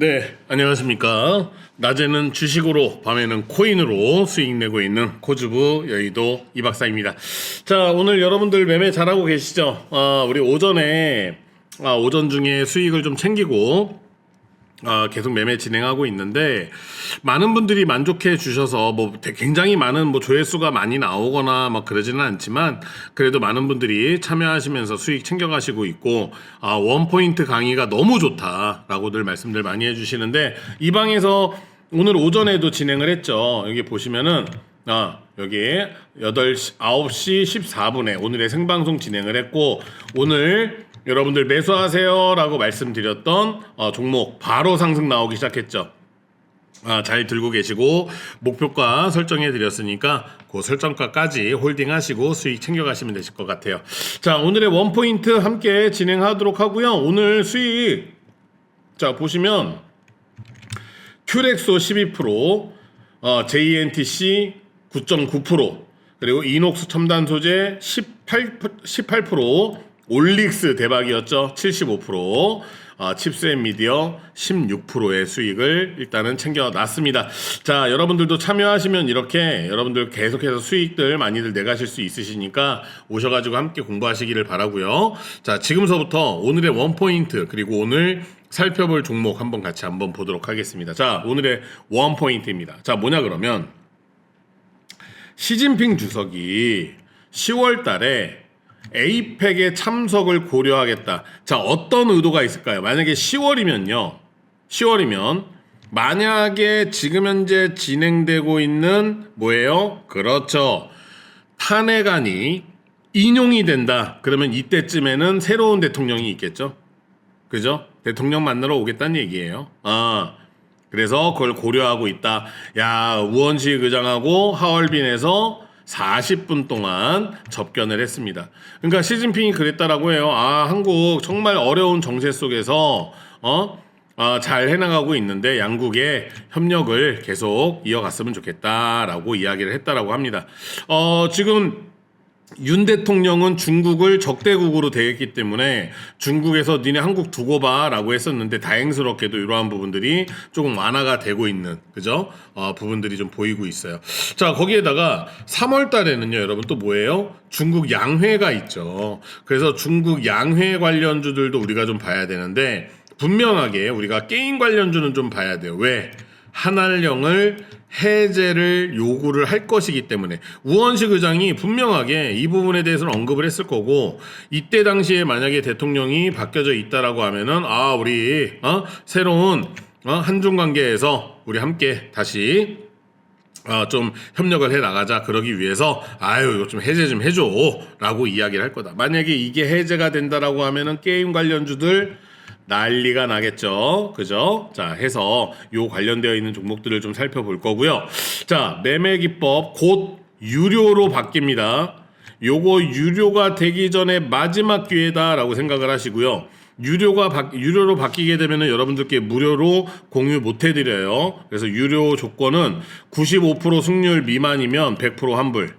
네, 안녕하십니까. 낮에는 주식으로, 밤에는 코인으로 수익 내고 있는 코즈부 여의도 이 박사입니다. 자, 오늘 여러분들 매매 잘하고 계시죠? 아, 우리 오전에, 아, 오전 중에 수익을 좀 챙기고, 아, 계속 매매 진행하고 있는데 많은 분들이 만족해 주셔서 뭐 되- 굉장히 많은 뭐 조회수가 많이 나오거나 막 그러지는 않지만 그래도 많은 분들이 참여하시면서 수익 챙겨가시고 있고 아, 원 포인트 강의가 너무 좋다라고들 말씀들 많이 해주시는데 이 방에서 오늘 오전에도 진행을 했죠. 여기 보시면은 아, 여기 8시, 9시 14분에 오늘의 생방송 진행을 했고, 오늘 여러분들 매수하세요 라고 말씀드렸던 어, 종목 바로 상승 나오기 시작했죠. 아, 잘 들고 계시고 목표가 설정해 드렸으니까 그 설정가까지 홀딩 하시고 수익 챙겨 가시면 되실 것 같아요. 자, 오늘의 원 포인트 함께 진행하도록 하고요. 오늘 수익 자, 보시면 큐렉소 12%, 어, JNTC 9.9%, 그리고 이녹스 첨단 소재 18, 18%, 올릭스 대박이었죠. 75%, 어, 칩스앤 미디어 16%의 수익을 일단은 챙겨놨습니다. 자, 여러분들도 참여하시면 이렇게 여러분들 계속해서 수익들 많이들 내가실 수 있으시니까 오셔가지고 함께 공부하시기를 바라고요. 자, 지금서부터 오늘의 원 포인트 그리고 오늘 살펴볼 종목 한번 같이 한번 보도록 하겠습니다. 자, 오늘의 원 포인트입니다. 자, 뭐냐 그러면 시진핑 주석이 10월 달에 에이펙에 참석을 고려하겠다. 자, 어떤 의도가 있을까요? 만약에 10월이면요. 10월이면 만약에 지금 현재 진행되고 있는 뭐예요? 그렇죠. 탄핵안이 인용이 된다. 그러면 이때쯤에는 새로운 대통령이 있겠죠. 그죠? 대통령 만나러 오겠다는 얘기예요. 아, 그래서 그걸 고려하고 있다. 야, 우원식 의장하고 하얼빈에서 40분 동안 접견을 했습니다. 그러니까 시진핑이 그랬다라고 해요. 아, 한국 정말 어려운 정세 속에서 어? 아, 잘 해나가고 있는데 양국의 협력을 계속 이어갔으면 좋겠다라고 이야기를 했다라고 합니다. 어, 지금 윤 대통령은 중국을 적대국으로 대했기 때문에 중국에서 니네 한국 두고 봐라고 했었는데 다행스럽게도 이러한 부분들이 조금 완화가 되고 있는 그죠? 어, 부분들이 좀 보이고 있어요. 자 거기에다가 3월 달에는요 여러분 또 뭐예요? 중국 양회가 있죠. 그래서 중국 양회 관련주들도 우리가 좀 봐야 되는데 분명하게 우리가 게임 관련주는 좀 봐야 돼요. 왜? 한알령을 해제를 요구를 할 것이기 때문에 우원식 의장이 분명하게 이 부분에 대해서는 언급을 했을 거고 이때 당시에 만약에 대통령이 바뀌어져 있다라고 하면은 아 우리 어? 새로운 어? 한중 관계에서 우리 함께 다시 어, 좀 협력을 해 나가자 그러기 위해서 아유 이거 좀 해제 좀 해줘라고 이야기를 할 거다. 만약에 이게 해제가 된다라고 하면은 게임 관련주들 난리가 나겠죠. 그죠? 자, 해서 요 관련되어 있는 종목들을 좀 살펴볼 거고요. 자, 매매 기법 곧 유료로 바뀝니다. 요거 유료가 되기 전에 마지막 기회다라고 생각을 하시고요. 유료가 바, 유료로 바뀌게 되면은 여러분들께 무료로 공유 못 해드려요. 그래서 유료 조건은 95% 승률 미만이면 100% 환불.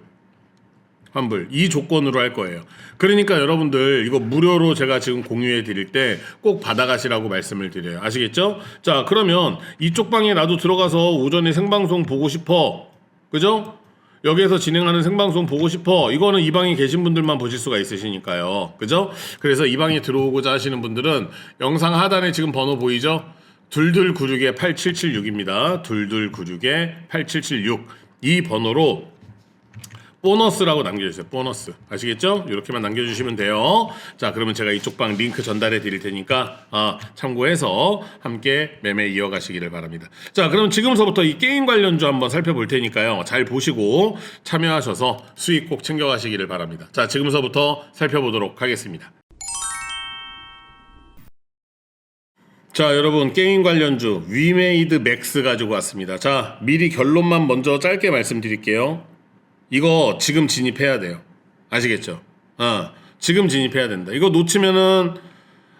환불 이 조건으로 할 거예요. 그러니까 여러분들 이거 무료로 제가 지금 공유해 드릴 때 꼭 받아가시라고 말씀을 드려요. 아시겠죠? 자 그러면 이쪽 방에 나도 들어가서 오전에 생방송 보고 싶어. 그죠? 여기에서 진행하는 생방송 보고 싶어. 이거는 이 방에 계신 분들만 보실 수가 있으시니까요. 그죠? 그래서 이 방에 들어오고자 하시는 분들은 영상 하단에 지금 번호 보이죠? 2296에 8776입니다. 2296에 8776. 이 번호로 보너스라고 남겨주세요. 보너스. 아시겠죠? 이렇게만 남겨주시면 돼요. 자, 그러면 제가 이쪽 방 링크 전달해 드릴 테니까, 아, 참고해서 함께 매매 이어가시기를 바랍니다. 자, 그럼 지금서부터 이 게임 관련주 한번 살펴볼 테니까요. 잘 보시고 참여하셔서 수익 꼭 챙겨가시기를 바랍니다. 자, 지금서부터 살펴보도록 하겠습니다. 자, 여러분, 게임 관련주, 위메이드 맥스 가지고 왔습니다. 자, 미리 결론만 먼저 짧게 말씀드릴게요. 이거 지금 진입해야 돼요. 아시겠죠? 어, 지금 진입해야 된다. 이거 놓치면은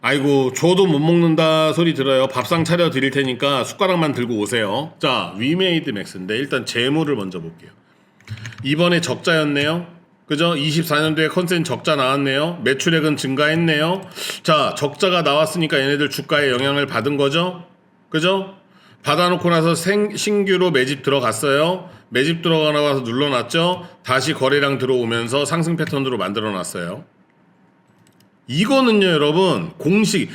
아이고 저도 못 먹는다 소리 들어요. 밥상 차려 드릴 테니까 숟가락만 들고 오세요. 자, 위메이드 맥스인데 일단 재무를 먼저 볼게요. 이번에 적자였네요. 그죠? 24년도에 컨센 적자 나왔네요. 매출액은 증가했네요. 자, 적자가 나왔으니까 얘네들 주가에 영향을 받은 거죠? 그죠? 받아놓고 나서 생, 신규로 매집 들어갔어요. 매집 들어가고 나서 눌러놨죠. 다시 거래량 들어오면서 상승 패턴으로 만들어놨어요. 이거는요, 여러분 공식.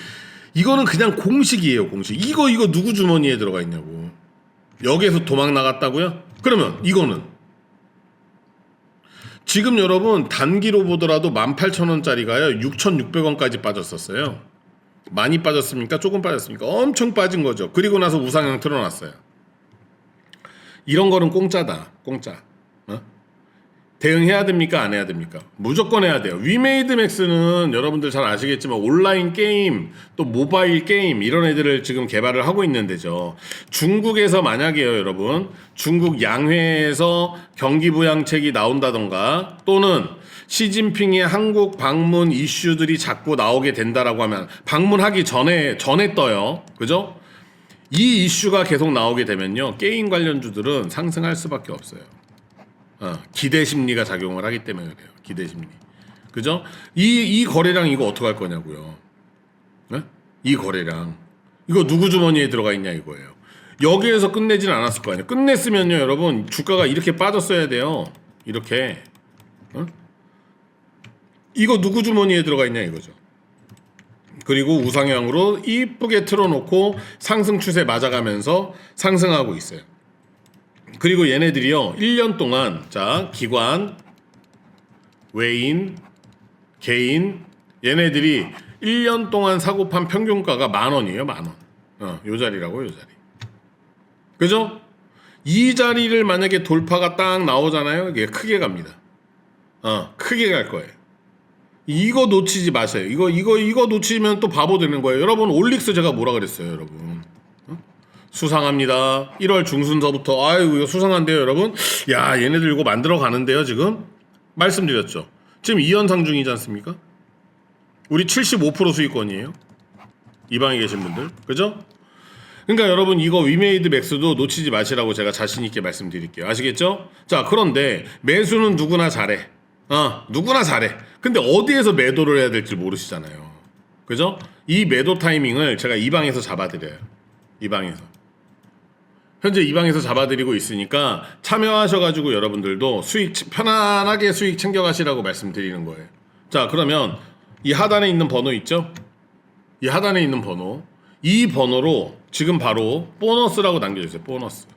이거는 그냥 공식이에요, 공식. 이거 이거 누구 주머니에 들어가 있냐고. 여기에서 도망 나갔다고요? 그러면 이거는 지금 여러분 단기로 보더라도 18,000원짜리가요 6,600원까지 빠졌었어요. 많이 빠졌습니까? 조금 빠졌습니까? 엄청 빠진 거죠. 그리고 나서 우상향 틀어놨어요. 이런 거는 공짜다. 공짜. 어? 대응해야 됩니까? 안 해야 됩니까? 무조건 해야 돼요. 위메이드 맥스는 여러분들 잘 아시겠지만 온라인 게임 또 모바일 게임 이런 애들을 지금 개발을 하고 있는 데죠. 중국에서 만약에요, 여러분. 중국 양회에서 경기 부양책이 나온다던가 또는 시진핑의 한국 방문 이슈들이 자꾸 나오게 된다라고 하면 방문하기 전에 전에 떠요. 그죠? 이 이슈가 계속 나오게 되면요. 게임 관련주들은 상승할 수밖에 없어요. 어, 기대 심리가 작용을 하기 때문에 그래요. 기대 심리. 그죠? 이, 이 거래량 이거 어떡할 거냐고요. 네? 이 거래량. 이거 누구 주머니에 들어가 있냐 이거예요. 여기에서 끝내진 않았을 거 아니에요. 끝냈으면요, 여러분. 주가가 이렇게 빠졌어야 돼요. 이렇게. 어? 이거 누구 주머니에 들어가 있냐 이거죠. 그리고 우상향으로 이쁘게 틀어놓고 상승 추세 맞아가면서 상승하고 있어요. 그리고 얘네들이요, 1년 동안, 자, 기관, 외인, 개인, 얘네들이 1년 동안 사고판 평균가가 만 원이에요, 만 원. 어, 요 자리라고, 요 자리. 그죠? 이 자리를 만약에 돌파가 딱 나오잖아요, 이게 크게 갑니다. 어, 크게 갈 거예요. 이거 놓치지 마세요. 이거, 이거, 이거 놓치면 또 바보 되는 거예요. 여러분, 올릭스 제가 뭐라 그랬어요, 여러분. 수상합니다. 1월 중순서부터 아유 이거 수상한데요, 여러분. 야 얘네들 이거 만들어 가는데요, 지금 말씀드렸죠. 지금 2연상 중이지 않습니까? 우리 75% 수익권이에요. 이 방에 계신 분들, 그죠? 그러니까 여러분 이거 위메이드 맥스도 놓치지 마시라고 제가 자신 있게 말씀드릴게요. 아시겠죠? 자 그런데 매수는 누구나 잘해. 어 누구나 잘해. 근데 어디에서 매도를 해야 될지 모르시잖아요. 그죠? 이 매도 타이밍을 제가 이 방에서 잡아드려요. 이 방에서. 현재 이 방에서 잡아드리고 있으니까 참여하셔가지고 여러분들도 수익 편안하게 수익 챙겨가시라고 말씀드리는 거예요. 자 그러면 이 하단에 있는 번호 있죠? 이 하단에 있는 번호 이 번호로 지금 바로 보너스라고 남겨주세요. 보너스.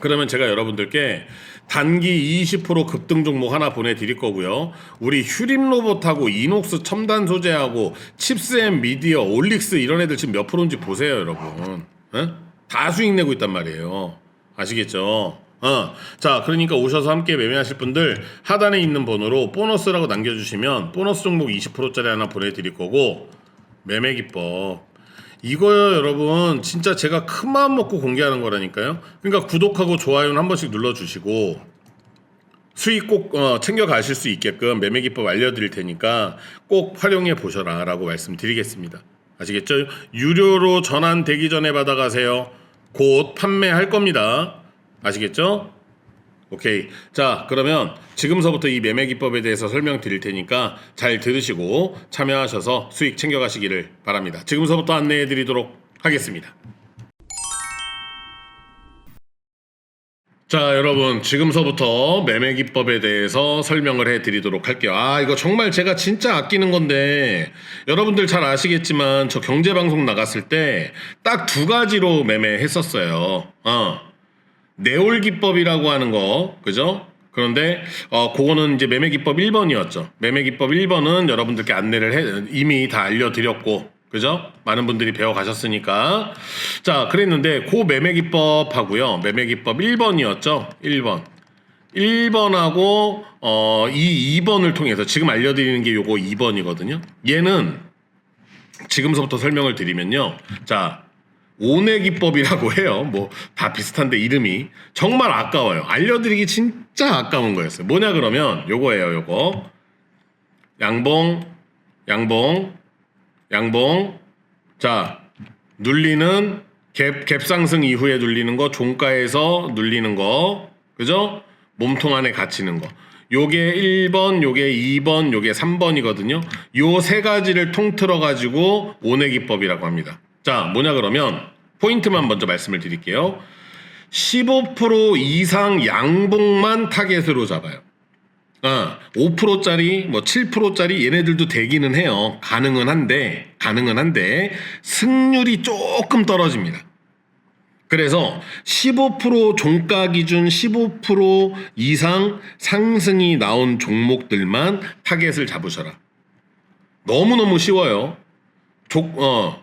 그러면 제가 여러분들께 단기 20% 급등 종목 하나 보내드릴 거고요. 우리 휴림 로봇하고 이녹스 첨단 소재하고 칩스 앤 미디어, 올릭스 이런 애들 지금 몇 프로인지 보세요, 여러분. 에? 다 수익 내고 있단 말이에요. 아시겠죠? 어. 자, 그러니까 오셔서 함께 매매하실 분들 하단에 있는 번호로 보너스라고 남겨주시면 보너스 종목 20%짜리 하나 보내드릴 거고 매매 기법. 이거요, 여러분. 진짜 제가 큰 마음 먹고 공개하는 거라니까요. 그러니까 구독하고 좋아요는 한 번씩 눌러주시고 수익 꼭 어, 챙겨 가실 수 있게끔 매매 기법 알려드릴 테니까 꼭 활용해 보셔라라고 말씀드리겠습니다. 아시겠죠? 유료로 전환 되기 전에 받아가세요. 곧 판매할 겁니다. 아시겠죠? 오케이. 자, 그러면 지금서부터 이 매매 기법에 대해서 설명드릴 테니까 잘 들으시고 참여하셔서 수익 챙겨가시기를 바랍니다. 지금서부터 안내해 드리도록 하겠습니다. 자, 여러분, 지금서부터 매매 기법에 대해서 설명을 해 드리도록 할게요. 아, 이거 정말 제가 진짜 아끼는 건데, 여러분들 잘 아시겠지만, 저 경제방송 나갔을 때, 딱 두 가지로 매매했었어요. 어. 내올 기법이라고 하는 거, 그죠? 그런데, 어, 그거는 이제 매매 기법 1번이었죠. 매매 기법 1번은 여러분들께 안내를 해, 이미 다 알려드렸고, 그죠? 많은 분들이 배워 가셨으니까. 자, 그랬는데, 그 매매 기법 하고요. 매매 기법 1번이었죠. 1번. 1번하고, 어, 이 2번을 통해서 지금 알려드리는 게 요거 2번이거든요. 얘는 지금서부터 설명을 드리면요. 자, 오내 기법이라고 해요. 뭐, 다 비슷한데 이름이. 정말 아까워요. 알려드리기 진짜 아까운 거였어요. 뭐냐 그러면 요거예요, 요거. 양봉, 양봉, 양봉. 자, 눌리는 갭, 갭 상승 이후에 눌리는 거, 종가에서 눌리는 거. 그죠? 몸통 안에 갇히는 거. 요게 1번, 요게 2번, 요게 3번이거든요. 요 세 가지를 통틀어 가지고 오내 기법이라고 합니다. 자, 뭐냐 그러면 포인트만 먼저 말씀을 드릴게요. 15% 이상 양봉만 타겟으로 잡아요. 아, 5%짜리, 뭐 7%짜리 얘네들도 되기는 해요. 가능은 한데, 가능은 한데, 승률이 조금 떨어집니다. 그래서 15% 종가 기준 15% 이상 상승이 나온 종목들만 타겟을 잡으셔라. 너무너무 쉬워요. 조, 어,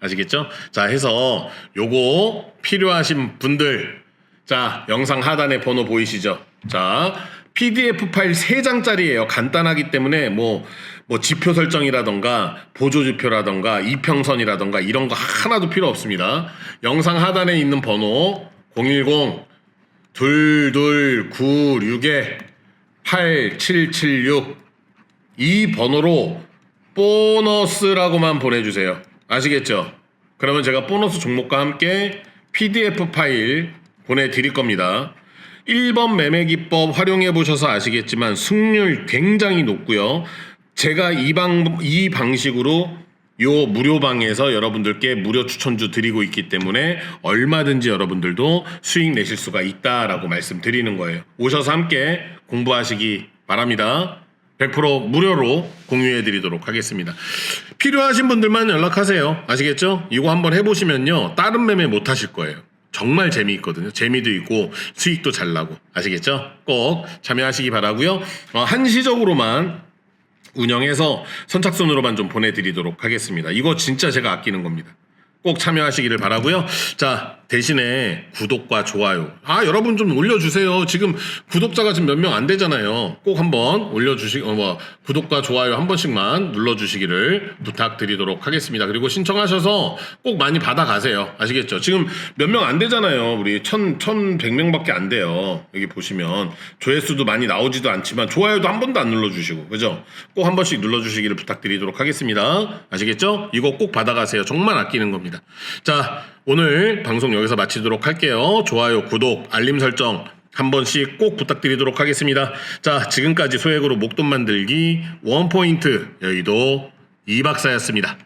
아시겠죠? 자 해서 요거 필요하신 분들 자 영상 하단에 번호 보이시죠? 자 PDF 파일 3장짜리예요. 간단하기 때문에 뭐, 뭐 지표 설정이라던가 보조지표라던가 이평선이라던가 이런 거 하나도 필요 없습니다. 영상 하단에 있는 번호 010 2296에 8776 이 번호로 보너스라고만 보내주세요. 아시겠죠? 그러면 제가 보너스 종목과 함께 PDF 파일 보내드릴 겁니다. 1번 매매 기법 활용해 보셔서 아시겠지만 승률 굉장히 높고요. 제가 이 방, 이 방식으로 요 무료 방에서 여러분들께 무료 추천주 드리고 있기 때문에 얼마든지 여러분들도 수익 내실 수가 있다라고 말씀드리는 거예요. 오셔서 함께 공부하시기 바랍니다. 100% 무료로 공유해 드리도록 하겠습니다. 필요하신 분들만 연락하세요. 아시겠죠? 이거 한번 해보시면요. 다른 매매 못 하실 거예요. 정말 재미있거든요. 재미도 있고 수익도 잘 나고 아시겠죠? 꼭 참여하시기 바라고요. 어, 한시적으로만 운영해서 선착순으로만 좀 보내드리도록 하겠습니다. 이거 진짜 제가 아끼는 겁니다. 꼭 참여하시기를 바라고요. 자 대신에 구독과 좋아요. 아 여러분 좀 올려주세요. 지금 구독자가 지금 몇 명 안 되잖아요. 꼭 한번 올려주시, 어, 뭐 구독과 좋아요 한 번씩만 눌러주시기를 부탁드리도록 하겠습니다. 그리고 신청하셔서 꼭 많이 받아가세요. 아시겠죠? 지금 몇 명 안 되잖아요. 우리 천, 천백 명 밖에 안 돼요. 여기 보시면 조회수도 많이 나오지도 않지만 좋아요도 한 번도 안 눌러주시고 그죠? 꼭 한 번씩 눌러주시기를 부탁드리도록 하겠습니다. 아시겠죠? 이거 꼭 받아가세요. 정말 아끼는 겁니다. 자 오늘 방송 여기서 마치도록 할게요. 좋아요, 구독, 알림 설정 한 번씩 꼭 부탁드리도록 하겠습니다. 자, 지금까지 소액으로 목돈 만들기 원포인트 여의도 이박사였습니다.